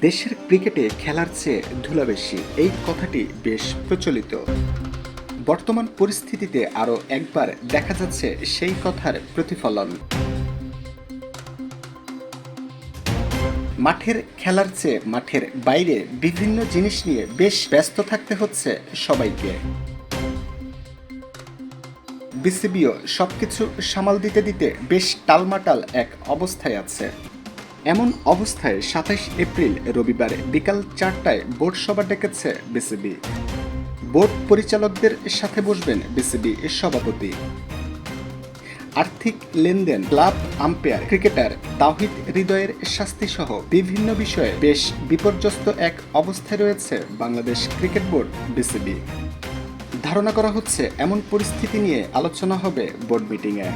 দেশের ক্রিকেটে খেলার চেয়ে ধুলা বেশি এই কথাটি বেশ প্রচলিত। বর্তমান পরিস্থিতিতে আরও একবার দেখা যাচ্ছে সেই কথার প্রতিফলন। মাঠের খেলার চেয়ে মাঠের বাইরে বিভিন্ন জিনিস নিয়ে বেশ ব্যস্ত থাকতে হচ্ছে সবাইকে। বিসিবিও সবকিছু সামাল দিতে দিতে বেশ টালমাটাল এক অবস্থায় আছে। এমন অবস্থায় সাতাইশ এপ্রিল রবিবার বিকাল চারটায় বোর্ড সভা ডেকেছে বিসিবি। বোর্ড পরিচালকদের সাথে বসবেন বিসিবি সভাপতি। আর্থিক লেনদেন, ক্লাব আম্পায়ার, ক্রিকেটার তাওহিদ হৃদয়ের শাস্তি সহ বিভিন্ন বিষয়ে বেশ বিপর্যস্ত এক অবস্থায় রয়েছে বাংলাদেশ ক্রিকেট বোর্ড বিসিবি। ধারণা করা হচ্ছে, এমন পরিস্থিতি নিয়ে আলোচনা হবে বোর্ড মিটিংয়ে।